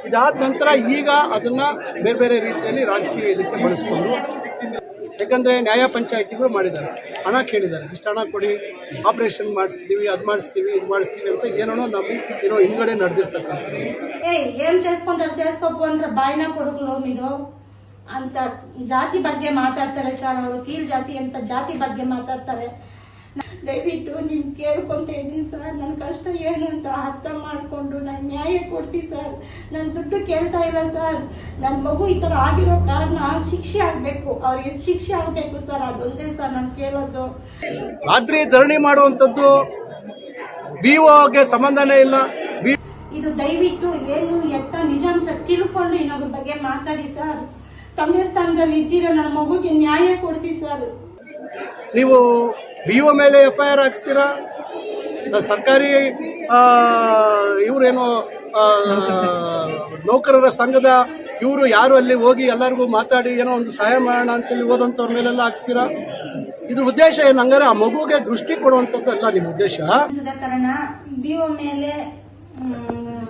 ಇದಾದ ನಂತರ ಈಗ ಅದನ್ನ ಬೇರೆ ಬೇರೆ ರೀತಿಯಲ್ಲಿ ರಾಜಕೀಯ ಇದಕ್ಕೆ ಬಳಸ್ಕೊಂಡು ಯಾಕಂದ್ರೆ ನ್ಯಾಯ ಪಂಚಾಯತಿಗಳು ಮಾಡಿದ್ದಾರೆ ಹಣ ಕೇಳಿದ್ದಾರೆ ಇಷ್ಟು ಹಣ ಕೊಡಿ ಆಪರೇಷನ್ ಮಾಡಿಸ್ತೀವಿ ಅದು ಮಾಡಿಸ್ತೀವಿ ಇದು ಮಾಡಿಸ್ತೀವಿ ಅಂತ ಏನೋ ನಮ್ಮ ಏನೋ ಹಿಂದ್ಗಡೆ ನಡೆದಿರ್ತಕ್ಕಂಥದ್ದು ఏయ్ ఏం చేసుకుంటారు చేసుకోపు ಅಂದ್ರೆ ಬಾಯಿನ ಕೊಡಕ್ಲು మీరు ಅಂತ ಜಾತಿ ಬಗ್ಗೆ ಮಾತಾಡ್ತಾರೆ ಸರ್ ಅವರು ಕೀಳ್ ಜಾತಿ ಅಂತ ಜಾತಿ ಬಗ್ಗೆ ಮಾತಾಡ್ತಾರೆ ದಯವಿಟ್ಟು ನಿಮ್ ಕೇಳ್ಕೊಂತ ಇದ್ದೀನಿ ಸರ್ ನನ್ನ ಕಷ್ಟ ಏನು ಅಂತ ಅರ್ಥ ಮಾಡ್ಕೊಂಡು ನನ್ ನ್ಯಾಯ ಕೊಡ್ತೀನಿ ಸರ್ ನನ್ನ ದುಡ್ಡು ಕೇಳ್ತಾ ಇಲ್ಲ ಸರ್ ನನ್ನ ಮಗು ಈ ತರ ಆಗಿರೋ ಕಾರಣ ಶಿಕ್ಷೆ ಆಗಬೇಕು. ಅವ್ರಿಗೆ ಶಿಕ್ಷೆ ಆಗಬೇಕು ಸರ್ ಅದೊಂದೇ ಸರ್ ನಾನು ಕೇಳೋದು. ರಾತ್ರಿ ಧರಣಿ ಮಾಡುವಂಥದ್ದು ಬಿ ಗೆ ಸಂಬಂಧನೇ ಇಲ್ಲ. ಇದು ದಯವಿಟ್ಟು ಏನು ಎತ್ತ ನಿಜಾಂಶ ತಿಳ್ಕೊಂಡು ಇನ್ನೊಬ್ಬರ ಬಗ್ಗೆ ಮಾತಾಡಿ ಸರ್ ತಂದೆ ಸ್ಥಾನದಲ್ಲಿ ಇದ್ದೀರಾ? ನನ್ನ ಮಗುಗೆ ನ್ಯಾಯ ಕೊಡಿಸಿ ಸರ್ ನೀವು ಬಿ ಒ ಮೇಲೆ ಎಫ್ ಐ ಆರ್ ಹಾಕ್ಸ್ತೀರಾ ಸರ್ಕಾರಿ ಇವರೇನು ನೌಕರರ ಸಂಘದ, ಇವರು ಯಾರು ಅಲ್ಲಿ ಹೋಗಿ ಎಲ್ಲರಿಗೂ ಮಾತಾಡಿ ಏನೋ ಒಂದು ಸಹಾಯ ಮಾಡೋಣ ಅಂತೇಳಿ ಹೋದಂಥವ್ರ ಮೇಲೆಲ್ಲ ಹಾಕ್ಸ್ತೀರಾ? ಇದ್ರ ಉದ್ದೇಶ ಏನು? ಹಂಗಾರೆ ಆ ಮಗುಗೆ ದೃಷ್ಟಿ ಕೊಡುವಂಥದ್ದು ಅಲ್ಲ ನಿಮ್ಮ ಉದ್ದೇಶ? ಕಾರಣ ಬಿಒ ಮೇಲೆ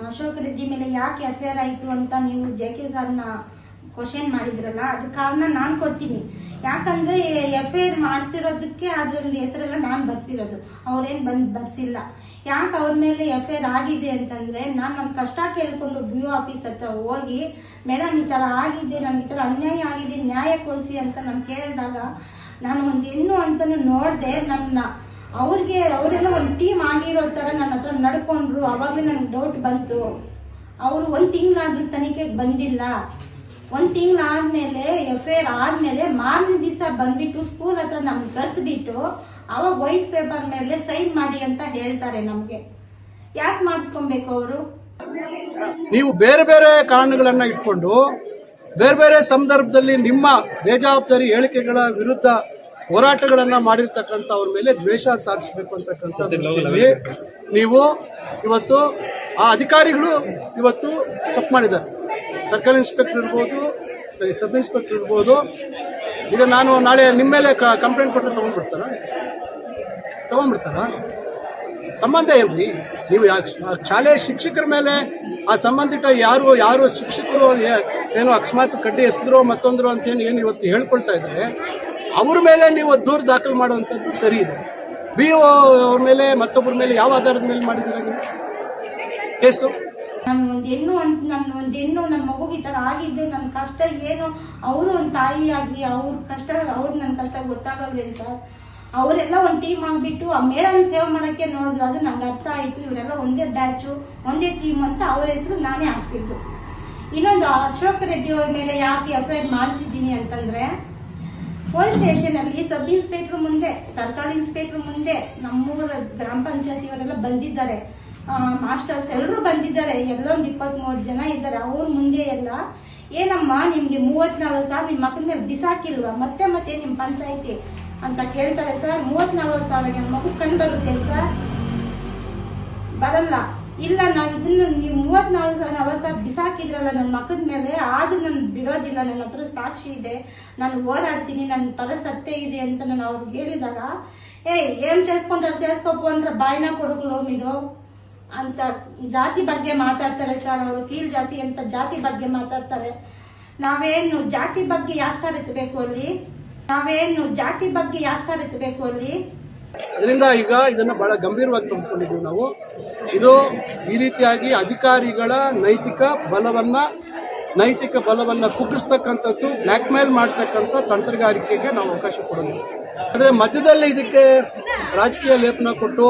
ಅಶೋಕ್ ರೆಡ್ಡಿ ಮೇಲೆ ಯಾಕೆ ಅಫೇರ್ ಆಯ್ತು ಅಂತ ನೀವು ಜೆ ಕೆ ಸರ್ನ ಕ್ವಶನ್ ಮಾಡಿದ್ರಲ್ಲ ಅದ ಕಾರಣ ನಾನ್ ಕೊಡ್ತೀನಿ. ಯಾಕಂದ್ರೆ ಎಫ್ ಐ ಆರ್ ಮಾಡಿಸಿರೋದಕ್ಕೆ ಅದ್ರಲ್ಲಿ ಹೆಸರೆಲ್ಲ ನಾನ್ ಬರ್ಸಿರೋದು. ಅವ್ರೇನ್ ಬಂದ್ ಬರ್ಸಿಲ್ಲ. ಯಾಕೆ ಅವ್ರ ಮೇಲೆ ಎಫ್ ಐ ಆರ್ ಆಗಿದೆ ಅಂತಂದ್ರೆ, ನಾನು ನನ್ನ ಕಷ್ಟ ಕೇಳ್ಕೊಂಡು ಬಿ ಆಫೀಸ್ ಹತ್ರ ಹೋಗಿ, ಮೇಡಮ್, ಈ ತರ ಆಗಿದೆ, ನನ್ಗೆ ಈ ತರ ಅನ್ಯಾಯ ಆಗಿದೆ, ನ್ಯಾಯ ಕೊಡಿಸಿ ಅಂತ ನಾನು ಕೇಳಿದಾಗ, ನಾನು ಒಂದ್ ಹೆಣ್ಣು ಅಂತಾನು ನೋಡ್ದೆ, ನನ್ನ ಅವ್ರಿಗೆ, ಅವರೆಲ್ಲ ಒಂದು ಟೀಮ್ ಆಗಿರೋ ತರ ನನ್ನ ಹತ್ರ ನಡ್ಕೊಂಡ್ರು. ಅವಾಗ್ಲೇ ನನಗೆ ಡೌಟ್ ಬಂತು. ಅವರು ಒಂದ್ ತಿಂಗಳಾದ್ರೂ ತನಿಖೆಗೆ ಬಂದಿಲ್ಲ. ಒಂದ್ ತಿಂಗಳಾದ್ಮೇಲೆ ಎಫ್ ಐ ಆರ್ ಆದ್ಮೇಲೆ ಮಾರನೇ ದಿವಸ ಬಂದ್ಬಿಟ್ಟು ಸ್ಕೂಲ್ ಹತ್ರ ನಮ್ಗೆ ಕರ್ಸ್ಬಿಟ್ಟು ಅವಾಗ ವೈಟ್ ಪೇಪರ್ ಮೇಲೆ ಸೈನ್ ಮಾಡಿ ಅಂತ ಹೇಳ್ತಾರೆ ನಮ್ಗೆ. ಯಾಕೆ ಮಾಡಿಸ್ಕೊಬೇಕು ಅವರು? ನೀವು ಬೇರೆ ಬೇರೆ ಕಾರಣಗಳನ್ನ ಇಟ್ಕೊಂಡು ಬೇರೆ ಬೇರೆ ಸಂದರ್ಭದಲ್ಲಿ ನಿಮ್ಮ ಬೇಜವಾಬ್ದಾರಿ ಹೇಳಿಕೆಗಳ ವಿರುದ್ಧ ಹೋರಾಟಗಳನ್ನ ಮಾಡಿರ್ತಕ್ಕಂತ ಅವ್ರ ಮೇಲೆ ದ್ವೇಷ ಸಾಧಿಸಬೇಕು ಅಂತಕ್ಕಂಥ ನೀವು ಇವತ್ತು ಆ ಅಧಿಕಾರಿಗಳು ಇವತ್ತು ತಪ್ಪು ಮಾಡಿದ್ದಾರೆ. ಸರ್ಕಲ್ ಇನ್ಸ್ಪೆಕ್ಟರ್ ಇರ್ಬೋದು ಸಬ್ ಇನ್ಸ್ಪೆಕ್ಟರ್ ಇರ್ಬೋದು. ಈಗ ನಾನು ನಾಳೆ ನಿಮ್ಮ ಮೇಲೆ ಕಂಪ್ಲೇಂಟ್ ಕೊಟ್ಟರೆ ತೊಗೊಂಡ್ಬಿಡ್ತಾರ? ತೊಗೊಂಡ್ಬಿಡ್ತಾರ? ಸಂಬಂಧ ಏನ್ರಿ ನೀವು ಶಾಲೆಯ ಶಿಕ್ಷಕರ ಮೇಲೆ ಆ ಸಂಬಂಧಿತ ಯಾರು ಯಾರು ಶಿಕ್ಷಕರು ಏನು ಅಕಸ್ಮಾತ್ ಕಡ್ಡಿ ಎಸೆದ್ರು, ಮತ್ತೊಂದ್ರು ಅಂತ ಏನು ಇವತ್ತು ಹೇಳ್ಕೊಳ್ತಾ ಇದ್ದಾರೆ. ಅವ್ರ ಮೇಲೆ ನೀವು ದೂರು ದಾಖಲು ಮಾಡುವಂಥದ್ದು ಸರಿ ಇದೆ. ಬಿ ಒ ಅವ್ರ ಮೇಲೆ, ಮತ್ತೊಬ್ಬರ ಮೇಲೆ ಯಾವ ಆಧಾರದ ಮೇಲೆ ಮಾಡಿದ್ದೀರಾ ನೀವು? ಕೇಸು? ನಾನು ಒಂದ್ ಹೆಣ್ಣು ಅಂತ ನನ್ನ ಒಂದ್ ಹೆಣ್ಣು ನನ್ನ ಮಗುಗೆ ಈ ತರ ಆಗಿದ್ದು ನನ್ನ ಕಷ್ಟ ಏನು? ಅವರು ಒಂದ್ ತಾಯಿಯಾಗಿ ಅವ್ರ ಕಷ್ಟ, ಅವ್ರ ನನ್ನ ಕಷ್ಟ ಗೊತ್ತಾಗಲ್ವೇನ್ ಸರ್? ಅವರೆಲ್ಲ ಒಂದ್ ಟೀಮ್ ಆಗ್ಬಿಟ್ಟು ಆ ಮೇಡಮ್ ಸೇವ್ ಮಾಡಕ್ಕೆ ನೋಡಿದ್ರು, ಅದು ನಂಗೆ ಅರ್ಥ ಆಯ್ತು. ಇವರೆಲ್ಲ ಒಂದೇ ಬ್ಯಾಚು ಒಂದೇ ಟೀಮ್ ಅಂತ ಅವ್ರ ಹೆಸರು ನಾನೇ ಹಾಕ್ಸಿದ್ದು. ಇನ್ನೊಂದು ಅಶೋಕ್ ರೆಡ್ಡಿ ಅವ್ರ ಮೇಲೆ ಯಾಕೆ ಆರ್ ಮಾಡಿಸಿದ್ದೀನಿ ಅಂತಂದ್ರೆ ಪೊಲೀಸ್ ಸ್ಟೇಷನ್ ಅಲ್ಲಿ ಸಬ್ ಇನ್ಸ್ಪೆಕ್ಟರ್ ಮುಂದೆ, ಸರ್ಕಾರಿ ಇನ್ಸ್ಪೆಕ್ಟರ್ ಮುಂದೆ ನಮ್ಮೂರ ಗ್ರಾಮ ಪಂಚಾಯತಿ ಅವರೆಲ್ಲ ಬಂದಿದ್ದಾರೆ. ಮಾಸ್ಟರ್ಸ್ ಎಲ್ಲರೂ ಬಂದಿದ್ದಾರೆ, ಎಲ್ಲೊಂದು ಇಪ್ಪತ್ತ್ ಮೂವತ್ತು ಜನ ಇದ್ದಾರೆ, ಅವ್ರ ಮುಂದೆ ಎಲ್ಲ. ಏನಮ್ಮ, ನಿಮ್ಗೆ ಮೂವತ್ನಾಲ್ಕು ಸಾವಿರ ನಿಮ್ಮ ಮಕ್ಕಳ ಮೇಲೆ ಬಿಸಾಕಿಲ್ವ? ಮತ್ತೆ ಮತ್ತೆ ನಿಮ್ಮ ಪಂಚಾಯಿತಿ ಅಂತ ಕೇಳ್ತಾರೆ ಸರ್. ಮೂವತ್ನಾಲ್ಕು ಸಾವಿರ ನನ್ನ ಮಗು ಕಂಡು ಬರುತ್ತೆ ಸರ್. ಬರಲ್ಲ. ಇಲ್ಲ, ನಾನು ಇದನ್ನ ನೀವು ಮೂವತ್ನಾಲ್ಕು ಸಾವಿರ, ನಲವತ್ತು ಸಾವಿರ ಬಿಸಾಕಿದ್ರಲ್ಲ ನನ್ನ ಮಕ್ಕದ ಮೇಲೆ, ಆದ್ರೂ ನಾನು ಬಿಡೋದಿಲ್ಲ ನನ್ನ ಹತ್ರ ಸಾಕ್ಷಿ ಇದೆ. ನಾನು ಹೋರಾಡ್ತೀನಿ ನನ್ನ ಪದ ಸತ್ಯ ಇದೆ ಅಂತ ನಾನು ಅವ್ರಿಗೆ ಹೇಳಿದಾಗ, ಏಯ್, ಏನ್ ಸೇರ್ಸ್ಕೊಂಡ್ರೆ ಸೇರ್ಸ್ಕೊಪ್ಪು ಅಂದ್ರೆ ಬಾಯಿನ ಕೊಡುಗಳು, ಮೀರು. ಅಂತ ಜಾತಿ ಬಗ್ಗೆ ಮಾತಾಡ್ತಾರೆ ಸರ್ ಅವರು, ಕೀಳ್ ಜಾತಿ ಅಂತ ಜಾತಿ ಬಗ್ಗೆ ಮಾತಾಡ್ತಾರೆ. ನಾವೇನು ಜಾತಿ ಬಗ್ಗೆ ಯಾಕೆ ಸರ್ ಎತ್ತಬೇಕು ಅಲ್ಲಿ? ನಾವೇನು ಜಾತಿ ಬಗ್ಗೆ ಯಾಕೆ ಸರ್ ಎತ್ತಬೇಕು ಅಲ್ಲಿ? ಅದರಿಂದ ಈಗ ಇದನ್ನು ಬಹಳ ಗಂಭೀರವಾಗಿ ತುಂಬಿಕೊಂಡಿದ್ದೀವಿ ನಾವು. ಇದು ಈ ರೀತಿಯಾಗಿ ಅಧಿಕಾರಿಗಳ ನೈತಿಕ ಬಲವನ್ನ ನೈತಿಕ ಬಲವನ್ನ ಕುಗ್ಗಿಸ್ತಕ್ಕಂಥದ್ದು ಬ್ಲ್ಯಾಕ್ ಮೇಲ್ ಮಾಡ್ತಕ್ಕಂಥ ತಂತ್ರಗಾರಿಕೆಗೆ ನಾವು ಅವಕಾಶ ಕೊಡೋದಿಲ್ಲ. ಆದರೆ ಮಧ್ಯದಲ್ಲಿ ಇದಕ್ಕೆ ರಾಜಕೀಯ ಲೇಪನ ಕೊಟ್ಟು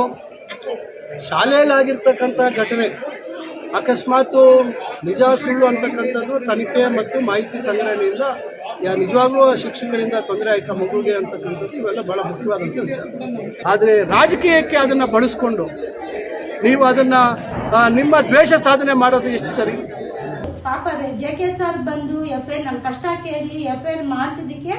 ಶಾಲೆಯಲ್ಲಿ ಆಗಿರ್ತಕ್ಕಂಥ ಘಟನೆ, ಅಕಸ್ಮಾತು ನಿಜ ಸುಳ್ಳು ಅಂತಕ್ಕಂಥದ್ದು ತನಿಖೆ ಮತ್ತು ಮಾಹಿತಿ ಸಂಗ್ರಹಣೆಯಿಂದ, ಯಾ- ನಿಜವಾಗ್ಲೂ ಶಿಕ್ಷಕರಿಂದ ತೊಂದರೆ ಆಯ್ತಾ ಮಗುಗೆ ಅಂತಕ್ಕಂಥದ್ದು ಇವೆಲ್ಲ ಬಹಳ ಮುಖ್ಯವಾದಂಥ ವಿಚಾರ. ಆದರೆ ರಾಜಕೀಯಕ್ಕೆ ಅದನ್ನ ಬಳಸ್ಕೊಂಡು ನೀವು ಅದನ್ನ ನಿಮ್ಮ ದ್ವೇಷ ಸಾಧನೆ ಮಾಡೋದು ಎಷ್ಟು ಸರಿ? ಪಾಪ ಜೆ ಕೆ ಸರ್ ಬಂದು ಎಫ್ ಐ ನನ್ನ ಕಷ್ಟ ಕೇಳಿ ಎಫ್ ಐ ಆರ್ ಮಾಡಿಸಿದಕ್ಕೆ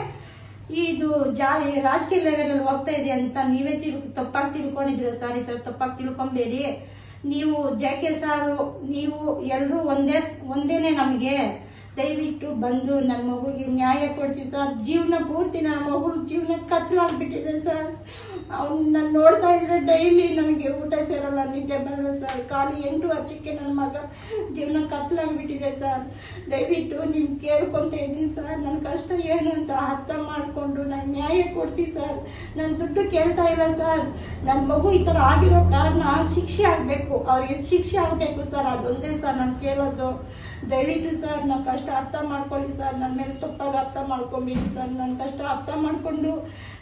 ಇದು ಜಾ, ರಾಜಕೀಯ ಲೆವೆಲ್ ಅಲ್ಲಿ ಹೋಗ್ತಾ ಇದೆ ಅಂತ ನೀವೇ ತಿಳ್ ತಪ್ಪಾಗಿ ತಿಳ್ಕೊಂಡಿದ್ರ ಸರ್? ಈ ತರ ತಪ್ಪಾಗಿ ತಿಳ್ಕೊಂಬೇಡಿ. ನೀವು ಜೆ ಕೆ ಸಾರು, ನೀವು ಎಲ್ರು ಒಂದೇ ಒಂದೇನೆ ನಮಗೆ. ದಯವಿಟ್ಟು ಬಂದು ನನ್ನ ಮಗುಗೆ ನ್ಯಾಯ ಕೊಡಿಸಿ ಸರ್. ಜೀವನ ಪೂರ್ತಿ ನನ್ನ ಮಗು ಜೀವನ ಕತ್ಲಾಗ್ಬಿಟ್ಟಿದೆ ಸರ್. ಅವ್ನು ನಾನು ನೋಡ್ತಾ ಇದ್ರೆ ಡೈಲಿ ನನಗೆ ಊಟ ಸೇರಲ್ಲ, ನಿದ್ದೆ ಬರಲ್ಲ ಸರ್. ಖಾಲಿ ಎಂಟು ವರ್ಷಕ್ಕೆ ನನ್ನ ಮಗ ಜೀವನ ಕತ್ಲಾಗ್ಬಿಟ್ಟಿದೆ ಸರ್. ದಯವಿಟ್ಟು ನೀವು ಕೇಳ್ಕೊಂತ ಇದ್ದೀನಿ ಸರ್. ನನ್ನ ಕಷ್ಟ ಏನು ಅಂತ ಅರ್ಥ ಮಾಡಿಕೊಂಡು ನಾನು ನ್ಯಾಯ ಕೊಡ್ತೀನಿ ಸರ್. ನಾನು ದುಡ್ಡು ಕೇಳ್ತಾ ಇಲ್ಲ ಸರ್. ನನ್ನ ಮಗು ಈ ಥರ ಆಗಿರೋ ಕಾರಣ ಶಿಕ್ಷೆ ಆಗಬೇಕು. ಅವ್ರಿಗೆ ಶಿಕ್ಷೆ ಆಗಬೇಕು ಸರ್. ಅದೊಂದೇ ಸರ್ ನಾನು ಕೇಳೋದು. ದಯವಿಟ್ಟು ಸರ್ ನನ್ನ ಕಷ್ಟ ಅರ್ಥ ಮಾಡ್ಕೊಳ್ಳಿ ಸರ್. ನನ್ನ ಮೇಲೆ ತಪ್ಪಾಗಿ ಅರ್ಥ ಮಾಡ್ಕೊಂಬಿಡಿ ಸರ್. ನನ್ನ ಕಷ್ಟ ಅರ್ಥ ಮಾಡಿಕೊಂಡು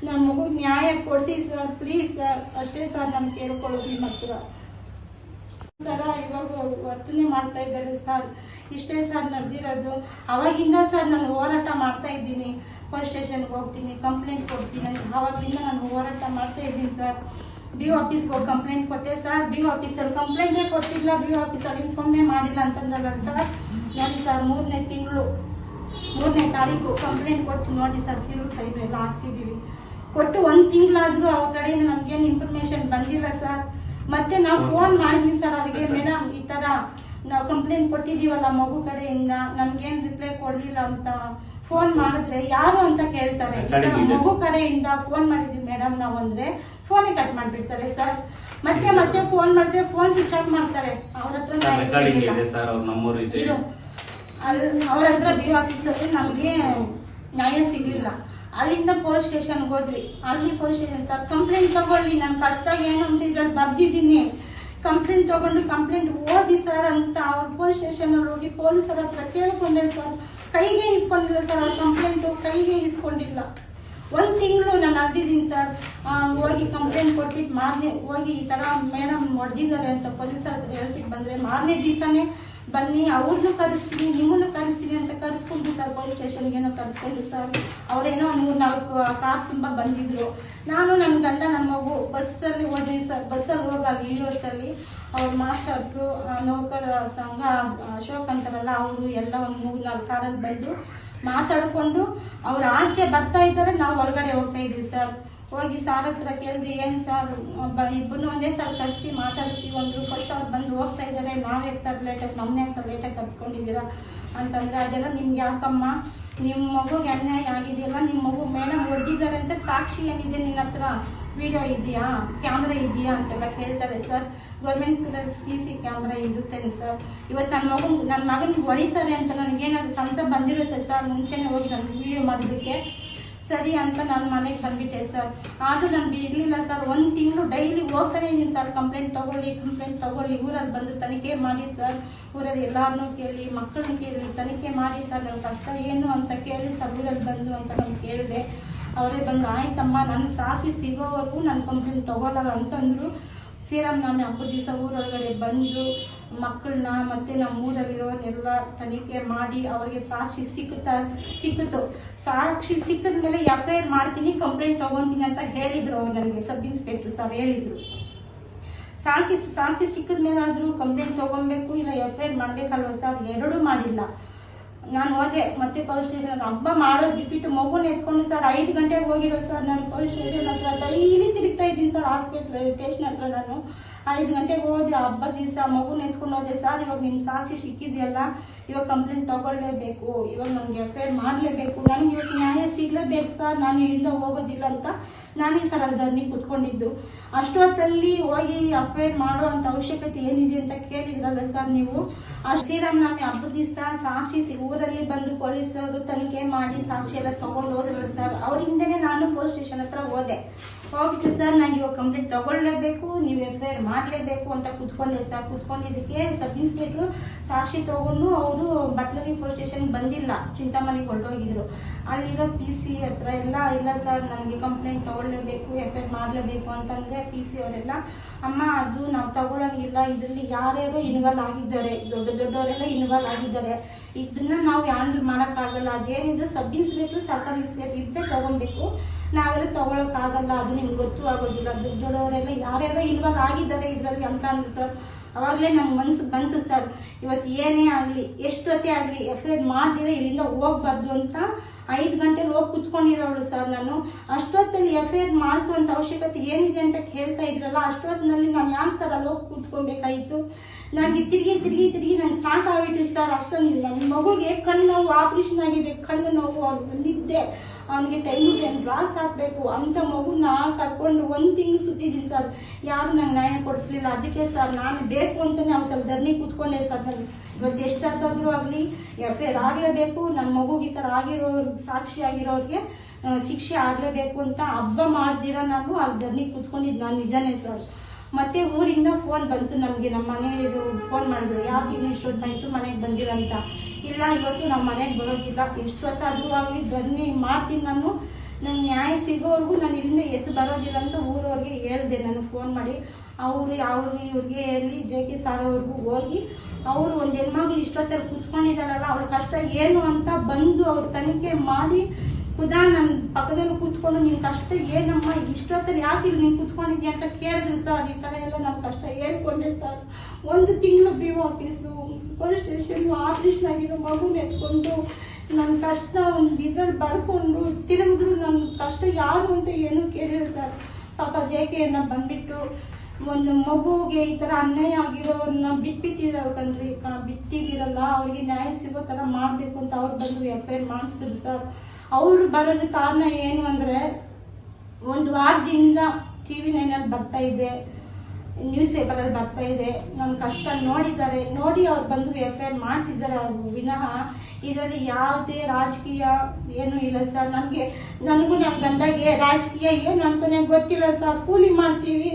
ನನ್ನ ಮಗು ನ್ಯಾಯ ಕೊಡಿಸಿ ಸರ್. Please sir. ಅಷ್ಟೇ ಸರ್ ನಾನು ಕೇಳ್ಕೊಳ್ಳೋದು ನಿಮ್ಮ ಹತ್ರ. ಥರ ಇವಾಗ ವರ್ತನೆ ಮಾಡ್ತಾ ಇದ್ದಾರೆ ಸರ್. ಇಷ್ಟೇ ಸರ್ ನಡೆದಿರೋದು. ಅವಾಗಿಂದ ಸರ್ ನಾನು ಹೋರಾಟ ಮಾಡ್ತಾ ಇದ್ದೀನಿ. ಪೊಲೀಸ್ ಸ್ಟೇಷನ್ಗೆ ಹೋಗ್ತೀನಿ ಕಂಪ್ಲೇಂಟ್ ಕೊಡ್ತೀನಿ. ಅವಾಗಿಂದ ನಾನು ಹೋರಾಟ ಮಾಡ್ತಾ ಇದ್ದೀನಿ ಸರ್. ಬಿ ಆಫೀಸ್ಗೆ ಹೋಗಿ ಕಂಪ್ಲೇಂಟ್ ಕೊಟ್ಟೆ ಸರ್. ಬಿ ಆಫೀಸಲ್ಲಿ ಕಂಪ್ಲೇಂಟೇ ಕೊಟ್ಟಿಲ್ಲ. ಬಿ ಆಫೀಸಲ್ಲಿ ಇನ್ಫಾರ್ಮೇ ಮಾಡಿಲ್ಲ ಅಂತಂದ್ರಲ್ಲ ಸರ್. ನೋಡಿ ಸರ್ ಮೂರನೇ ತಿಂಗಳು ಮೂರನೇ ತಾರೀಕು ಕಂಪ್ಲೇಂಟ್ ಕೊಟ್ಟು ನೋಡಿ ಸರ್ ಸಿರು ಸೈಡ್ ಎಲ್ಲ ಹಾಕ್ಸಿದ್ದೀವಿ ಕೊಟ್ಟು ಒಂದು ತಿಂಗಳಾದರೂ ಅವ್ರ ಕಡೆಯಿಂದ ನಮಗೇನು ಇನ್ಫಾರ್ಮೇಶನ್ ಬಂದಿಲ್ಲ ಸರ್ ಮತ್ತೆ ನಾವು ಫೋನ್ ಮಾಡಿದ್ವಿ ಸರ್ ಅವ್ರಿಗೆ ಮೇಡಮ್ ಈ ಥರ ನಾವು ಕಂಪ್ಲೇಂಟ್ ಕೊಟ್ಟಿದ್ದೀವಲ್ಲ ಮಗು ಕಡೆಯಿಂದ ನಮ್ಗೇನು ರಿಪ್ಲೈ ಕೊಡಲಿಲ್ಲ ಅಂತ ಫೋನ್ ಮಾಡಿದ್ರೆ ಯಾರು ಅಂತ ಕೇಳ್ತಾರೆ. ಮಗು ಕಡೆಯಿಂದ ಫೋನ್ ಮಾಡಿದ್ವಿ ಮೇಡಮ್ ನಾವು ಅಂದರೆ ಫೋನೇ ಕಟ್ ಮಾಡಿಬಿಡ್ತಾರೆ ಸರ್ ಮತ್ತೆ ಮತ್ತೆ ಫೋನ್ ಮಾಡಿದ್ರೆ ಫೋನ್ ಸ್ವಿಚ್ ಆಫ್ ಮಾಡ್ತಾರೆ. ಅವ್ರ ಹತ್ರ ಅವ್ರ ಹತ್ರ ಬಿ ಆಫೀಸಲ್ಲಿ ನಮಗೆ ನ್ಯಾಯ ಸಿಗಲಿಲ್ಲ. ಅಲ್ಲಿಂದ ಪೊಲೀಸ್ ಸ್ಟೇಷನ್ಗೆ ಹೋದ್ರಿ ಅಲ್ಲಿ ಪೊಲೀಸ್ ಸ್ಟೇಷನ್ ಸರ್ ಕಂಪ್ಲೇಂಟ್ ತಗೊಳ್ಳಿ ನನ್ನ ಕಷ್ಟ ಏನು ಅಂತ ಇದ್ರಲ್ಲಿ ಬರ್ದಿದ್ದೀನಿ. ಕಂಪ್ಲೇಂಟ್ ತಗೊಂಡು ಕಂಪ್ಲೇಂಟ್ ಓದಿ ಸರ್ ಅಂತ ಅವ್ರ ಪೊಲೀಸ್ ಸ್ಟೇಷನ್ ಅಲ್ಲಿ ಹೋಗಿ ಪೊಲೀಸರ ಹತ್ರ ಕೇಳ್ಕೊಂಡೆ ಸರ್. ಕೈಗೆ ಇಸ್ಕೊಂಡಿಲ್ಲ ಸರ್ ಅವ್ರ ಕಂಪ್ಲೇಂಟು ಕೈಗೆ ಇಸ್ಕೊಂಡಿಲ್ಲ. ಒಂದು ತಿಂಗಳು ನಾನು ಅರ್ದಿದ್ದೀನಿ ಸರ್. ಹೋಗಿ ಕಂಪ್ಲೇಂಟ್ ಕೊಟ್ಟಿದ್ದು ಮಾರನೇ ಹೋಗಿ ಈ ತರ ಮೇಡಮ್ ಹೊಡೆದಿದ್ದಾರೆ ಅಂತ ಪೊಲೀಸ್ ಹತ್ರ ಹೇಳ್ಬಿಟ್ಟು ಬಂದ್ರೆ ಮಾರನೇ ದಿವಸನೇ ಬನ್ನಿ ಅವ್ರನ್ನೂ ಕರೆಸ್ತೀನಿ, ನಿಮ್ಮನ್ನು ಕರೆಸ್ತೀನಿ ಅಂತ ಕರೆಸ್ಕೊಂಡು ಸರ್ ಪೊಲೀಸ್ ಸ್ಟೇಷನ್ಗೇನೋ ಕರೆಸ್ಕೊಂಡು ಸರ್. ಅವರೇನೋ ಮೂರು ನಾಲ್ಕು ಕಾರ್ ತುಂಬ ಬಂದಿದ್ರು. ನಾನು ನನ್ನ ಗಂಡ ನನ್ನ ಮಗು ಬಸ್ಸಲ್ಲಿ ಹೋದ್ವಿ ಸರ್. ಬಸ್ಸಲ್ಲಿ ಹೋಗಿ ಇಳಿಯೋಷ್ಟರಲ್ಲಿ ಅವ್ರ ಮಾಸ್ಟರ್ಸು ನೌಕರ ಸಂಘ ಅಶೋಕ್ ಅಂತಾರಲ್ಲ ಅವರು ಎಲ್ಲ ಒಂದು ಮೂರು ನಾಲ್ಕು ಕಾರಲ್ಲಿ ಬಂದು ಮಾತಾಡಿಕೊಂಡು ಅವ್ರ ಆಚೆ ಬರ್ತಾ ಇದ್ದಾರೆ. ನಾವು ಒಳಗಡೆ ಹೋಗ್ತಾ ಇದೀವಿ ಸರ್. ಹೋಗಿ ಸಾರ್ ಹತ್ರ ಕೇಳಿದ್ವಿ ಏನು ಸರ್ ಇಬ್ಬರು ಒಂದೇ ಸಲ ಕರೆಸಿ, ಮಾತಾಡಿಸಿ, ಒಂದು ಫಸ್ಟ್ ಅವ್ರು ಬಂದು ಹೋಗ್ತಾ ಇದ್ದಾರೆ ಹೇಗೆ ಸರ್ ಲೇಟಾಗಿ ನಮ್ಮನ್ನೇ ಸರ್ ಲೇಟಾಗಿ ಕರ್ಸ್ಕೊಂಡಿದ್ದೀರಾ? ಅಂತಂದರೆ, ಅದೆಲ್ಲ ನಿಮ್ಗೆ ಯಾಕಮ್ಮ? ನಿಮ್ಮ ಮಗುಗೆ ಅನ್ಯಾಯ ಆಗಿದೆಯಲ್ಲ ನಿಮ್ಮ ಮಗು ಮೇಡಮ್ ಹೊಡೆದಿದ್ದಾರೆ ಅಂತ ಸಾಕ್ಷಿ ಏನಿದೆ ನಿನ್ನ ಹತ್ರ? ವಿಡಿಯೋ ಇದೆಯಾ? ಕ್ಯಾಮ್ರಾ ಇದೆಯಾ? ಅಂತೆಲ್ಲ ಕೇಳ್ತಾರೆ ಸರ್. ಗೌರ್ಮೆಂಟ್ ಸ್ಕೂಲಲ್ಲಿ ಸಿ ಸಿ ಕ್ಯಾಮ್ರಾ ಇರುತ್ತೇನೆ ಸರ್? ಇವತ್ತು ನನ್ನ ಮಗು ನನ್ನ ಮಗನಿಗೆ ಹೊಡಿತಾರೆ ಅಂತ ನನಗೇನಾದ್ರು ಕನಸ ಬಂದಿರುತ್ತೆ ಸರ್ ಮುಂಚೆನೇ ಹೋಗಿ ನಾನು ವಿಡಿಯೋ ಮಾಡೋದಕ್ಕೆ ಸರಿ ಅಂತ ನಾನು ಮನೆಗೆ ಬಂದ್ಬಿಟ್ಟೆ ಸರ್ ಆದ್ರೂ ನಾನು ಬಿಡಲಿಲ್ಲ ಸರ್ ಒಂದು ತಿಂಗಳು ಡೈಲಿ ಹೋಗ್ತಾನೆ ಇದ್ದೀನಿ ಸರ್ ಕಂಪ್ಲೇಂಟ್ ತಗೊಳ್ಳಿ ಕಂಪ್ಲೇಂಟ್ ತಗೊಳ್ಳಿ. ಊರಲ್ಲಿ ಬಂದು ತನಿಖೆ ಮಾಡಿ ಸರ್ ಊರಲ್ಲಿ ಎಲ್ಲರನ್ನೂ ಕೇಳಿ, ಮಕ್ಕಳನ್ನ ಕೇಳಿ, ತನಿಖೆ ಮಾಡಿ ಸರ್ ನನ್ನ ಕಷ್ಟ ಏನು ಅಂತ ಕೇಳಿ ಸರ್ ಊರಲ್ಲಿ ಬಂದು ಅಂತ ನಾನು ಕೇಳಿದೆ. ಅವರೇ ಬಂದು, ಆಯ್ತಮ್ಮ ನನ್ನ ಸಾಕಿ ಸಿಗೋವರೆಗೂ ನಾನು ಕಂಪ್ಲೇಂಟ್ ತಗೊಳ್ಳಲ್ಲ ಅಂತಂದ್ರು. ಶ್ರೀರಾಮನವಮಿ ಹಬ್ಬದ ದಿವಸ ಊರೊಳಗಡೆ ಬಂದು ಮಕ್ಕಳನ್ನ ಮತ್ತೆ ನಮ್ಮ ಊರಲ್ಲಿರೋನೆಲ್ಲ ತನಿಖೆ ಮಾಡಿ ಅವರಿಗೆ ಸಾಕ್ಷಿ ಸಿಕ್ಕುತ್ತಾ ಸಿಕ್ಕಿತು ಸಾಕ್ಷಿ ಸಿಕ್ಕಿದ ಮೇಲೆ ಎಫ್ ಐ ಆರ್ ಮಾಡ್ತೀನಿ, ಕಂಪ್ಲೇಂಟ್ ತೊಗೊತೀನಿ ಅಂತ ಹೇಳಿದರು ಅವ್ರು ನನಗೆ, ಸಬ್ ಇನ್ಸ್ಪೆಕ್ಟರ್ ಸರ್ ಹೇಳಿದ್ರು. ಸಾಕ್ಷಿ ಸಾಕ್ಷಿ ಸಿಕ್ಕಿದ ಮೇಲಾದ್ರೂ ಕಂಪ್ಲೇಂಟ್ ತಗೊಬೇಕು ಇಲ್ಲ ಎಫ್ ಐ ಆರ್ ಮಾಡಬೇಕಲ್ವ ಸರ್? ಎರಡೂ ಮಾಡಿಲ್ಲ. ನಾನು ಹೋದೆ, ಮತ್ತೆ ಪೊಲೀಸ್ ಸ್ಟೇಷನ್ ಹಬ್ಬ ಮಾಡೋದು ಬಿಟ್ಬಿಟ್ಟು ಮಗುನ ಎತ್ಕೊಂಡು ಸರ್ ಐದು ಗಂಟೆಗೆ ಹೋಗಿರೋ ಸರ್ ನಾನು ಪೊಲೀಸ್ ಹತ್ರ ಡೈಲಿ ತಿರುಗ್ತಾ ಇದ್ದೀನಿ ಸರ್ ಹಾಸ್ಪಿಟ್ಲ್ ಸ್ಟೇಷನ್ ಹತ್ರ ನಾನು. ಐದು ಗಂಟೆಗೆ ಹೋದೆ ಹಬ್ಬ ದಿವಸ ಮಗು ನಿಂತ್ಕೊಂಡು ಹೋದೆ, ಸರ್, ಇವಾಗ ನಿಮ್ಮ ಸಾಕ್ಷಿ ಸಿಕ್ಕಿದೆಯಲ್ಲ, ಇವಾಗ ಕಂಪ್ಲೇಂಟ್ ತಗೊಳ್ಳೇಬೇಕು, ಇವಾಗ ನನಗೆ ಎಫ್ ಐ ಆರ್ ಮಾಡಲೇಬೇಕು, ನನಗೆ ಇವತ್ತು ನ್ಯಾಯ ಸಿಗಲೇಬೇಕು ಸರ್, ನಾನು ಇಲ್ಲಿಂದ ಹೋಗೋದಿಲ್ಲ ಅಂತ ನಾನೇ ಸರ್ ಅಲ್ಲಿ ಕುತ್ಕೊಂಡಿದ್ದು. ಅಷ್ಟೊತ್ತಲ್ಲಿ ಹೋಗಿ ಎಫ್ ಐ ಮಾಡೋ ಅವಶ್ಯಕತೆ ಏನಿದೆ ಅಂತ ಕೇಳಿದ್ರಲ್ಲ ಸರ್ ನೀವು? ಆ ಶ್ರೀರಾಮನಾಮಿ ಹಬ್ಬದ ದಿವಸ ಸಾಕ್ಷಿ ಊರಲ್ಲಿ ಬಂದು ಪೊಲೀಸರು ತನಿಖೆ ಮಾಡಿ ಸಾಕ್ಷಿ ಎಲ್ಲ ತಗೊಂಡು ಹೋದ್ರಲ್ಲ ಸರ್, ಅವರಿಂದನೇ ನಾನು ಪೊಲೀಸ್ ಸ್ಟೇಷನ್ ಹತ್ರ ಹೋದೆ. ಹೋಗ್ಬಿಟ್ಟು ಸರ್ ನಂಗೆ ಇವಾಗ ಕಂಪ್ಲೇಂಟ್ ತಗೊಳ್ಳೇಬೇಕು, ನೀವು ಎಫ್ ಐ ಆರ್ ಮಾಡಲೇಬೇಕು ಅಂತ ಕುತ್ಕೊಂಡೆ ಸರ್. ಕುತ್ಕೊಂಡಿದ್ದಕ್ಕೆ ಸಬ್ ಇನ್ಸ್ಪೆಕ್ಟ್ರು ಸಾಕ್ಷಿ ತಗೊಂಡು ಅವರು ಬಟ್ಲಲ್ಲಿ ಪೊಲೀಸ್ ಸ್ಟೇಷನ್ ಬಂದಿಲ್ಲ. ಚಿಂತಾಮಣಿಗೆ ಹೊರಟೋಗಿದ್ರು. ಅಲ್ಲಿರೋ ಪಿ ಸಿ ಹತ್ರ ಎಲ್ಲ ಇಲ್ಲ ಸರ್ ನನಗೆ ಕಂಪ್ಲೇಂಟ್ ತಗೊಳ್ಳೇಬೇಕು ಎಫ್ ಐ ಆರ್ ಮಾಡಲೇಬೇಕು ಅಂತಂದರೆ ಪಿ ಸಿ ಅವರೆಲ್ಲ, ಅಮ್ಮ, ಅದು ನಾವು ತಗೊಳ್ಳೋಂಗಿಲ್ಲ ಇದರಲ್ಲಿ ಯಾರ್ಯಾರು ಇನ್ವಾಲ್ವ್ ಆಗಿದ್ದಾರೆ. ದೊಡ್ಡ ದೊಡ್ಡವರೆಲ್ಲ ಇನ್ವಾಲ್ವ್ ಆಗಿದ್ದಾರೆ. ಇದನ್ನ ನಾವು ಯಾರು ಮಾಡೋಕ್ಕಾಗಲ್ಲ. ಅದೇನಿದ್ರು ಸಬ್ ಇನ್ಸ್ಪೆಕ್ಟ್ರು ಸರ್ಕಾರಿ ಇನ್ಸ್ಪೆಕ್ಟ್ರ್ ಇದ್ದೇ ತಗೊಬೇಕು ನಾವೆಲ್ಲ ತಗೊಳಕ್ಕಾಗಲ್ಲ. ಅದು ನಿಮ್ಗೆ ಗೊತ್ತು ಆಗೋದಿಲ್ಲ. ದುಡ್ಡು ದೊಡ್ಡವರೆಲ್ಲ ಯಾರ್ಯಾರೋ ಇನ್ವಾಲ್ವ್ ಆಗಿದ್ದಾರೆ ಇದರಲ್ಲಿ ಅಂತ ಅಂದ್ರೆ ಸರ್. ಅವಾಗಲೇ ನಮ್ಮ ಮನ್ಸಿಗೆ ಬಂತು ಸರ್. ಇವತ್ತು ಏನೇ ಆಗಲಿ ಎಷ್ಟೊತ್ತೇ ಆಗಲಿ ಎಫ್ ಐ ಆರ್ ಇಲ್ಲಿಂದ ಹೋಗ್ಬಾರ್ದು ಅಂತ ಐದು ಗಂಟೆಲಿ ಹೋಗಿ ಕುತ್ಕೊಂಡಿರೋಳು ಸರ್ ನಾನು. ಅಷ್ಟೊತ್ತಲ್ಲಿ ಎಫ್ ಐ ಆರ್ ಮಾಡಿಸುವಂತ ಅವಶ್ಯಕತೆ ಏನಿದೆ ಅಂತ ಕೇಳ್ತಾ ಇದ್ರಲ್ಲ ಅಷ್ಟೊತ್ತಿನಲ್ಲಿ ನಾನು ಯಾಕೆ ಸರ್ ಅಲ್ಲಿ ಹೋಗಿ ಕುತ್ಕೊಬೇಕಾಯಿತು? ನನಗೆ ತಿರುಗಿ ತಿರುಗಿ ತಿರುಗಿ ನಂಗೆ ಸಾಕಾಗ್ಬಿಟ್ಟು ಸರ್. ಅಷ್ಟೊಂದು ನನ್ನ ಮಗುಗೆ ಕಣ್ಣು ನೋವು, ಆಪ್ರೇಷನ್ ಆಗಿದೆ, ಕಣ್ಣು ನೋವು ಅವ್ರು ನಿದ್ದೆ ಅವನಿಗೆ ಟೈಮ್ ಟೈಮ್ ಡ್ರಾಸ್ ಹಾಕಬೇಕು ಅಂತ ಮಗುನ ಕರ್ಕೊಂಡು ಒಂದು ತಿಂಗಳು ಸುತ್ತಿದ್ದೀನಿ ಸರ್ ಯಾರು ನಂಗೆ ನ್ಯಾಯ ಕೊಡಿಸ್ಲಿಲ್ಲ. ಅದಕ್ಕೆ ಸರ್ ನಾನು ಬೇಕು ಅಂತಾನೆ ಅವತ್ತಲ್ಲಿ ಧರಣಿ ಕೂತ್ಕೊಂಡೆ ಸರ್ ನಾನು ಇವತ್ತು ಎಷ್ಟಾದ್ರೂ ಆಗಲಿ ಎಫ್ ಐ ಆರ್ ಆಗಲೇಬೇಕು. ನನ್ನ ಮಗುಗೆ ಈ ಥರ ಆಗಿರೋರು, ಸಾಕ್ಷಿ ಆಗಿರೋರಿಗೆ ಶಿಕ್ಷೆ ಆಗಲೇಬೇಕು ಅಂತ ಹಬ್ಬ ಮಾಡ್ದಿರ ನಾನು ಅಲ್ಲಿ ಧರಣಿ ಕೂತ್ಕೊಂಡಿದ್ದು ನಾನು ನಿಜನೇ ಸರ್ ಮತ್ತೆ ಊರಿಂದ ಫೋನ್ ಬಂತು ನಮಗೆ. ನಮ್ಮ ಮನೆಯವರು ಫೋನ್ ಮಾಡಿದ್ರು. ಯಾಕೆ ಇನ್ನು ಇಷ್ಟೊತ್ತಾಯ್ತು ಮನೆಗೆ ಬಂದಿರಂತ ಇಲ್ಲ, ಇವತ್ತು ನಮ್ಮ ಮನೆಗೆ ಬರೋದಿಲ್ಲ. ಎಷ್ಟೊತ್ತಾದ್ರೂ ಆಗಲಿ, ಬನ್ನಿ, ಮಾಡ್ತೀನಿ ನಾನು. ನಂಗೆ ನ್ಯಾಯ ಸಿಗೋವರೆಗೂ ನಾನು ಇಲ್ಲಿಂದ ಎದ್ದು ಬರೋದಿಲ್ಲ ಅಂತ ಊರವ್ರಿಗೆ ಹೇಳ್ದೆ. ನಾನು ಫೋನ್ ಮಾಡಿ. ಅವರು ಅವ್ರಿಗೆ ಇವ್ರಿಗೆ ಹೇಳಿ, ಜೆ ಕೆ ಸಾರ್ ಅವ್ರಿಗೂ ಹೋಗಿ. ಅವರು ಒಂದು ಹೆಣ್ಮಗ್ಳು ಇಷ್ಟೊತ್ತಲ್ಲಿ ಕೂತ್ಕೊಂಡಿದ್ದಾಳಲ್ಲ ಅವ್ರ ಕಷ್ಟ ಏನು ಅಂತ ಬಂದು ಅವ್ರ ತನಿಖೆ ಮಾಡಿ ಖುದಾ ನನ್ನ ಪಕ್ಕದಲ್ಲಿ ಕೂತ್ಕೊಂಡು ನಿನ್ ಕಷ್ಟ ಏನಮ್ಮ, ಇಷ್ಟೊತ್ತಲ್ಲಿ ಯಾಕೆ ಇಲ್ಲಿ ನೀನು ಅಂತ ಕೇಳಿದ್ರು ಸರ್ ಈ ಥರ ಎಲ್ಲ ನನ್ನ ಕಷ್ಟ ಹೇಳ್ಕೊಂಡೆ ಸರ್ ಒಂದು ತಿಂಗಳು B office police station operation ಆಗಿರೋ ಮಗುನ ಎತ್ಕೊಂಡು ನನ್ನ ಕಷ್ಟ ಒಂದು ಇದ್ರಲ್ಲಿ ಬರ್ಕೊಂಡು ತಿರುಗಿದ್ರು ನನ್ನ ಕಷ್ಟ ಯಾರು ಅಂತ ಏನೂ ಕೇಳಿಲ್ಲ ಸರ್ ಪಾಪ ಜೆ ಕೆ ಬಂದ್ಬಿಟ್ಟು ಒಂದು ಮಗುಗೆ ಈ ತರ ಅನ್ಯಾಯ ಆಗಿರೋನ್ನ ಬಿಟ್ಬಿಟ್ಟಿರೋ ಕಣ್ರಿ. ಬಿಟ್ಟಿದಿರಲ್ಲ ಅವ್ರಿಗೆ ನ್ಯಾಯ ಸಿಗೋ ತರ ಮಾಡ್ಬೇಕು ಅಂತ ಅವ್ರು ಬಂದು ಎಫ್ ಐ ಆರ್ ಮಾಡಿಸಿದ್ರು ಸರ್ ಅವ್ರು ಬರೋದು ಕಾರಣ ಏನು ಅಂದ್ರೆ, ಒಂದು ವಾರದಿಂದ ಟಿ ವಿ ನೈನಲ್ಲಿ ಬರ್ತಾ ಇದೆ ನ್ಯೂಸ್ ಪೇಪರಲ್ಲಿ ಬರ್ತಾ ಇದೆ ನನ್ನ ಕಷ್ಟ ನೋಡಿದ್ದಾರೆ, ನೋಡಿ ಅವ್ರು ಬಂದು ಎಫ್ ಐ ಆರ್ ಮಾಡಿಸಿದ್ದಾರೆ ಅವ್ರು. ವಿನಃ ಇದರಲ್ಲಿ ಯಾವುದೇ ರಾಜಕೀಯ ಏನೂ ಇಲ್ಲ ಸರ್. ನಮಗೆ, ನನಗೂ ನಮ್ಮ ಗಂಡಗೆ ರಾಜಕೀಯ ಏನು ಅಂತಲೇ ಗೊತ್ತಿಲ್ಲ ಸರ್. ಕೂಲಿ ಮಾಡ್ತೀವಿ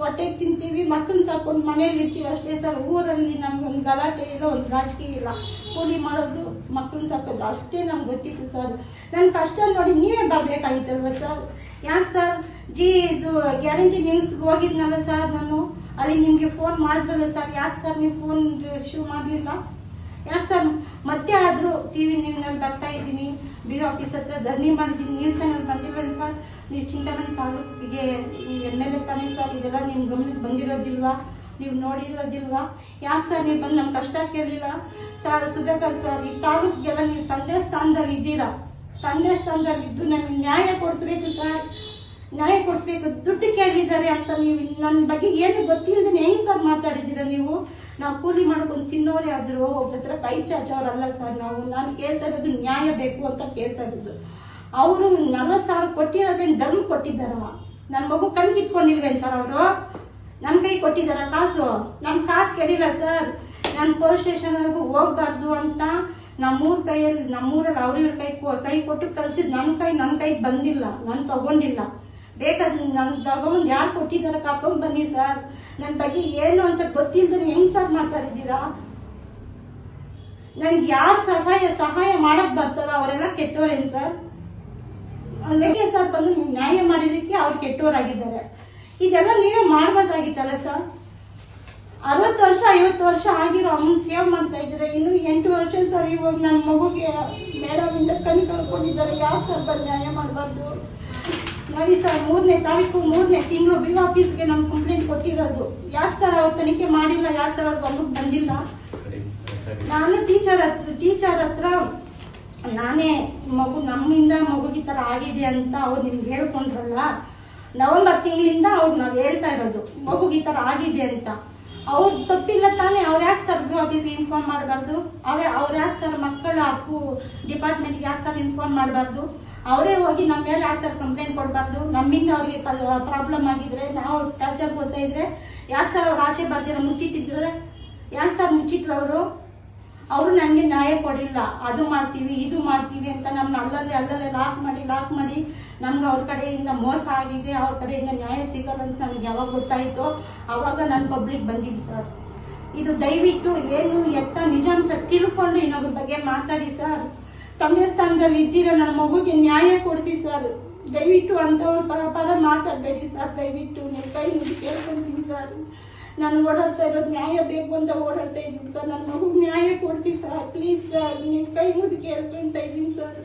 ಹೊಟ್ಟೆಗೆ ತಿಂತೀವಿ, ಮಕ್ಕಳನ್ನ ಸಾಕೊಂಡು ಮನೇಲಿ ಇರ್ತೀವಿ ಅಷ್ಟೇ ಸರ್. ಊರಲ್ಲಿ ನಮ್ಗೊಂದು ಗಲಾಟೆ ಇಲ್ಲ, ಒಂದು ರಾಜಕೀಯ ಇಲ್ಲ. ಕೂಲಿ ಮಾಡೋದು ಮಕ್ಕಳನ್ನ ಸಾಕೋದು ಅಷ್ಟೇ ನಮ್ಗೆ ಗೊತ್ತಿತ್ತು ಸರ್ ನನ್ನ ಕಷ್ಟ ನೋಡಿ ನೀವೇ ಬರಬೇಕಾಗಿತ್ತಲ್ವ ಸರ್ ಯಾಕೆ ಸರ್ ಜಿ ಇದು ಗ್ಯಾರಂಟಿ ನ್ಯೂಸ್ಗೆ ಹೋಗಿದ್ನಲ್ಲ ಸರ್ ನಾನು. ಅಲ್ಲಿ ನಿಮಗೆ ಫೋನ್ ಮಾಡಿದ್ರಲ್ಲ ಸರ್ ಯಾಕೆ ಸರ್ ನೀವು ಫೋನ್ ರಿಸೀವ್ ಮಾಡಲಿಲ್ಲ? ಯಾಕೆ ಸರ್ ಮತ್ತೆ ಆದರೂ ಟಿ ವಿ ನಾನು ಬರ್ತಾ ಇದ್ದೀನಿ. ಬಿ ಆಫೀಸ್ ಹತ್ರ ಧರಣಿ ಮಾಡಿದ್ದೀನಿ. ನ್ಯೂಸ್ ಚಾನಲ್ ಬಂದಿಲ್ವಲ್ಲ ಸರ್ ನೀವು ಚಿಂತಾಮಣಿ ತಾಲೂಕಿಗೆ ನೀವು ಎಂ ಎಲ್ ಎ ತಾನೇ ಸರ್ ಇದೆಲ್ಲ ನಿಮ್ಮ ಗಮನಕ್ಕೆ ಬಂದಿರೋದಿಲ್ವಾ? ನೀವು ನೋಡಿರೋದಿಲ್ವಾ? ಯಾಕೆ ಸರ್ ನೀವು ಬಂದು ನಮ್ಮ ಕಷ್ಟ ಕೇಳಿಲ್ಲ? ಸರ್ ಸುಧಾಕರ್ ಸರ್, ಈ ತಾಲೂಕ್ಗೆಲ್ಲ ನೀವು ತಂದೆ ಸ್ಥಾನದಲ್ಲಿ ಇದ್ದೀರಾ? ತಂದೆ ಸ್ಥಾನದಲ್ಲಿ ಇದ್ದು ನನಗೆ ನ್ಯಾಯ ಕೊಡಿಸ್ಬೇಕು ಸರ್. ನ್ಯಾಯ ಕೊಡಿಸ್ಬೇಕು. ದುಡ್ಡು ಕೇಳಿದ್ದಾರೆ ಅಂತ ನೀವು ನನ್ನ ಬಗ್ಗೆ ಏನು ಗೊತ್ತಿಲ್ಲದೆ ಹೆಂಗೆ ಸರ್ ಮಾತಾಡಿದ್ದೀರಾ ನೀವು? ನಾವು ಕೂಲಿ ಮಾಡ್ಕೊಂಡು ತಿನ್ನೋರೇ ಆದರೂ ಒಬ್ಬರ ಹತ್ರ ಕೈ ಚಾಚೋರಲ್ಲ ಸರ್ ನಾವು. ನಾನು ಕೇಳ್ತಾ ಇರೋದು ನ್ಯಾಯ ಬೇಕು ಅಂತ ಕೇಳ್ತಾ ಇರೋದು. ಅವರು ನಲ್ವತ್ತು ಸಾವಿರ ಕೊಟ್ಟಿರೋದೇನು ಧರ್ಮ ಕೊಟ್ಟಿದ್ದಾರ? ನನ್ನ ಮಗು ಕಣ್ ಕಿತ್ಕೊಂಡಿಲ್ವೇನು ಸರ್ ಅವರು? ನನ್ನ ಕೈ ಕೊಟ್ಟಿದಾರ ಕಾಸು? ನಮ್ಮ ಕಾಸು ಕೆಡಿಲ್ಲ ಸರ್. ನಾನು ಪೊಲೀಸ್ ಸ್ಟೇಷನ್ವರೆಗೂ ಹೋಗ್ಬಾರ್ದು ಅಂತ ನಮ್ಮೂರ್ ಕೈಯಲ್ಲಿ, ನಮ್ಮೂರಲ್ಲಿ ಅವ್ರ ಇವ್ರ ಕೈ, ಕೊ- ಕೊಟ್ಟು ಕಳ್ಸಿದ್ ನನ್ನ ಕೈ ನನ್ನ ಕೈ ಬಂದಿಲ್ಲ. ನಾನು ತಗೊಂಡಿಲ್ಲ. ಬೇಕಾದ್ರೆ ನನ್ ತಗೊಂಡ್ ಯಾರು ಕೊಟ್ಟಿದಾರ ಕಾಕೊಂಡ್ ಬನ್ನಿ ಸರ್. ನನ್ನ ಬಗ್ಗೆ ಏನು ಅಂತ ಗೊತ್ತಿಲ್ದ್ರೆ ಹೆಂಗ್ ಸರ್ ಮಾತಾಡಿದ್ದೀರಾ? ನನ್ಗೆ ಯಾರು ಸಹಾಯ ಸಹಾಯ ಮಾಡಕ್ ಬರ್ತಾರೋ ಅವರೆಲ್ಲ ಕೆಟ್ಟೋರೇನ್ ಸರ್? ಸರ್ ಬಂದು ನ್ಯಾಯ ಮಾಡಿದಕ್ಕೆ ಅವ್ರು ಕೆಟ್ಟವರಾಗಿದ್ದಾರೆ ಇದೆಲ್ಲ ನೀವೇ ಮಾಡ್ಬೋದಾಗಿತ್ತಲ್ಲ ಸರ್? ಅರವತ್ತು ವರ್ಷ, ಐವತ್ತು ವರ್ಷ ಆಗಿರೋ ಅಮ್ಮನ ಸೇವ್ ಮಾಡ್ತಾ ಇದ್ದಾರೆ? ಇನ್ನು ಎಂಟು ವರ್ಷ ಸರ್ ಇವಾಗ ನನ್ನ ಮಗುಗೆ ಮೇಡಮ್ ಇಂದ ಕಣ್ ಕಳ್ಕೊಂಡಿದ್ದಾರೆ. ಯಾಕೆ ಸರ್ ಬಂದು ನ್ಯಾಯ ಮಾಡಬಾರ್ದು? ನೋಡಿ ಸರ್, ಮೂರನೇ ತಾರೀಕು, ಮೂರನೇ ತಿಂಗಳು ಬಿಲ್ ಆಫೀಸ್ಗೆ ನಮ್ಮ ಕಂಪ್ಲೇಂಟ್ ಕೊಟ್ಟಿರೋದು. ಯಾಕೆ ಸರ್ ಅವ್ರು ತನಿಖೆ ಮಾಡಿಲ್ಲ? ಯಾಕೆ ಸರ್ ಅವ್ರು ಗಮನಕ್ಕೆ ಬಂದಿಲ್ಲ? ನಾನು ಟೀಚರ್ ಹತ್ರ ಟೀಚರ್ ಹತ್ರ ನಾನೇ ಮಗು ನಮ್ಮಿಂದ ಮಗುಗೆ ಈ ಥರ ಆಗಿದೆ ಅಂತ ಅವ್ರು ನಿಮ್ಗೆ ಹೇಳ್ಕೊಂಡ್ರಲ್ಲ? ನವೆಂಬರ್ ತಿಂಗಳಿಂದ ಅವ್ರು ನಾವು ಹೇಳ್ತಾ ಇರೋದು ಮಗುಗೆ ಈ ತರ ಆಗಿದೆ ಅಂತ. ಅವ್ರು ತಪ್ಪಿಲ್ಲ ತಾನೇ, ಅವ್ರು ಯಾಕೆ ಸರ್ ಆಫೀಸ್ಗೆ ಇನ್ಫಾರ್ಮ್ ಮಾಡಬಾರ್ದು? ಅವೇ ಅವ್ರು ಯಾಕೆ ಸರ್ ಮಕ್ಕಳ ಹಕ್ಕು ಡಿಪಾರ್ಟ್ಮೆಂಟ್ಗೆ ಯಾಕೆ ಸರ್ ಇನ್ಫಾರ್ಮ್ ಮಾಡಬಾರ್ದು? ಅವರೇ ಹೋಗಿ ನಮ್ಮ ಮೇಲೆ ಯಾಕೆ ಸರ್ ಕಂಪ್ಲೇಂಟ್ ಕೊಡಬಾರ್ದು? ನಮ್ಮಿಂದ ಅವ್ರಿಗೆ ಪ್ರಾಬ್ಲಮ್ ಆಗಿದ್ರೆ, ನಾವು ಟಾರ್ಚರ್ ಕೊಡ್ತಾ ಇದ್ರೆ, ಯಾಕೆ ಸರ್ ಅವ್ರು ಆಚೆ ಬರ್ದಿರ, ಮುಚ್ಚಿಟ್ಟಿದ್ರೆ? ಯಾಕೆ ಸರ್ ಮುಚ್ಚಿಟ್ರು ಅವರು? ಅವರು ನನಗೆ ನ್ಯಾಯ ಕೊಡಿಲ್ಲ. ಅದು ಮಾಡ್ತೀವಿ, ಇದು ಮಾಡ್ತೀವಿ ಅಂತ ನಮ್ಮನ್ನ ಅಲ್ಲಲ್ಲಿ, ಅಲ್ಲಲ್ಲೇ ಲಾಕ್ ಮಾಡಿ ಲಾಕ್ ಮಾಡಿ ನಮ್ಗೆ ಅವ್ರ ಕಡೆಯಿಂದ ಮೋಸ ಆಗಿದೆ, ಅವ್ರ ಕಡೆಯಿಂದ ನ್ಯಾಯ ಸಿಗಲ್ಲ ಅಂತ ನನಗೆ ಯಾವಾಗ ಗೊತ್ತಾಯಿತು ಅವಾಗ ನಾನು ಪಬ್ಲಿಕ್ ಬಂದಿದ್ದು ಸರ್ ಇದು ದಯವಿಟ್ಟು ಏನು ಎತ್ತ ನಿಜಾಂಶ ತಿಳ್ಕೊಂಡು ಇನ್ನೊಬ್ಬರ ಬಗ್ಗೆ ಮಾತಾಡಿ ಸರ್ ತಂದೆ ಸ್ಥಾನದಲ್ಲಿ ಇದ್ದೀರ, ನನ್ನ ಮಗುಗೆ ನ್ಯಾಯ ಕೊಡಿಸಿ ಸರ್ ದಯವಿಟ್ಟು ಅಂಥವ್ರ ಪರ ಪರ ಮಾತಾಡಬೇಡಿ ಸರ್ ದಯವಿಟ್ಟು. ನಿಮ್ಮ ಕೈ ಕೇಳ್ಕೊಂತೀನಿ ಸರ್ ನಾನು ಓಡಾಡ್ತಾ ಇರೋದು ನ್ಯಾಯ ಬೇಕು ಅಂತ ಓಡಾಡ್ತಾ ಇದ್ದೀನಿ ಸರ್. ನನ್ನ ಮಗು ನ್ಯಾಯ ಕೊಡ್ತೀವಿ ಸರ್. ಪ್ಲೀಸ್ ಸರ್ ನಿಮ್ಮ ಕೈ ಮುದ್ದು ಕೇಳ್ಕೊಂತ ಇದ್ದೀನಿ ಸರ್.